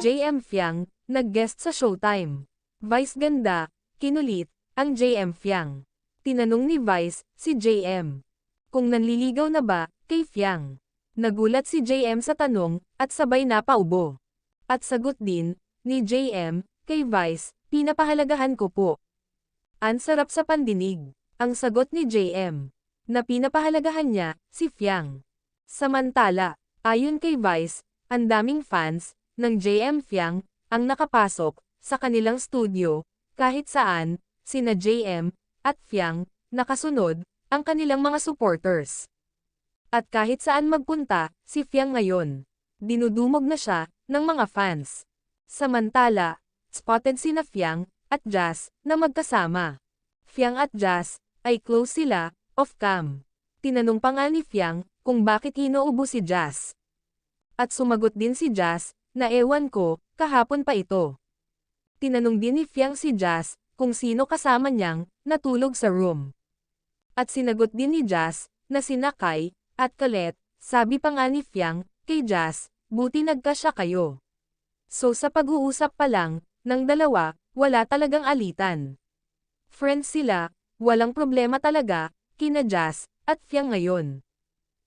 JM Fiang, nag-guest sa Showtime. Vice ganda, kinulit, ang JM Fiang. Tinanong ni Vice, si JM. Kung nanliligaw na ba, kay Fiang. Nagulat si JM sa tanong, at sabay na paubo. At sagot din, ni JM, kay Vice, pinapahalagahan ko po. Ang sarap sa pandinig. Ang sagot ni JM, na pinapahalagahan niya, si Fiang. Samantala, ayon kay Vice, ang daming fans, ng JM Fiang, ang nakapasok, sa kanilang studio, kahit saan, sina JM, at Fiang, nakasunod, ang kanilang mga supporters. At kahit saan magpunta, si Fiang ngayon. Dinudumog na siya, ng mga fans. Samantala, spotted sina Fiang, at Jazz, na magkasama. Fiang at Jazz, ay close sila, off-cam. Tinanong pa nga ni Fiang, kung bakit inuubo si Jazz. At sumagot din si Jazz, na ewan ko, kahapon pa ito. Tinanong din ni Fiang si Jazz, kung sino kasama niyang, natulog sa room. At sinagot din ni Jazz, na sina Kai, at Colette, sabi pa nga ni Fiang, kay Jazz, buti nagkasya kayo. So sa pag-uusap pa lang, ng dalawa, wala talagang alitan. Friends sila, walang problema talaga, kina Jazz, at Fiang ngayon.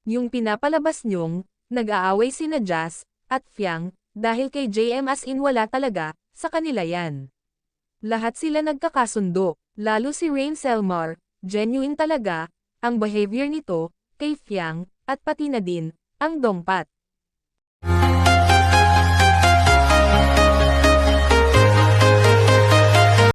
Yung pinapalabas nyong, nag-aaway sina Jazz, at Fiang, dahil kay JM as in wala talaga, sa kanila yan. Lahat sila nagkakasundo, lalo si Rain Selmar, genuine talaga, ang behavior nito, kay Fiang, at pati na din, ang dongpat.